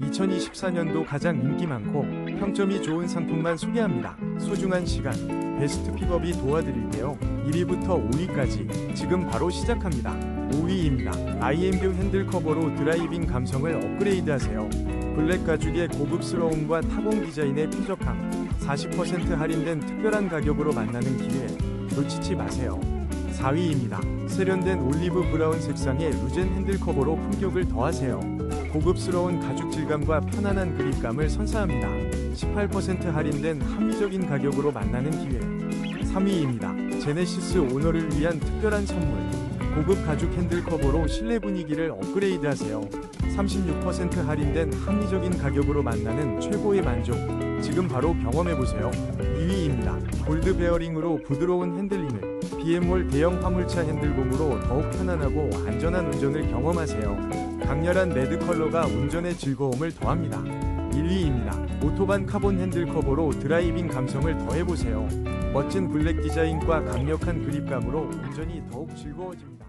2024년도 가장 인기 많고 평점이 좋은 상품만 소개합니다. 소중한 시간, 베스트 픽업이 도와드릴게요. 1위부터 5위까지 지금 바로 시작합니다. 5위입니다. IMU 핸들 커버로 드라이빙 감성을 업그레이드하세요. 블랙 가죽의 고급스러움과 타공 디자인의 쾌적함, 40% 할인된 특별한 가격으로 만나는 기회 놓치지 마세요. 4위입니다. 세련된 올리브 브라운 색상의 루젠 핸들 커버로 품격을 더하세요. 고급스러운 가죽 질감과 편안한 그립감을 선사합니다. 18% 할인된 합리적인 가격으로 만나는 기회. 3위입니다. 제네시스 오너를 위한 특별한 선물. 고급 가죽 핸들 커버로 실내 분위기를 업그레이드하세요. 36% 할인된 합리적인 가격으로 만나는 최고의 만족. 지금 바로 경험해보세요. 2위입니다. 골드 베어링으로 부드러운 핸들링을 BM몰 대형 화물차 핸들공으로 더욱 편안하고 안전한 운전을 경험하세요. 강렬한 레드 컬러가 운전의 즐거움을 더합니다. 1위입니다. 오토반 카본 핸들 커버로 드라이빙 감성을 더해보세요. 멋진 블랙 디자인과 강력한 그립감으로 운전이 더욱 즐거워집니다.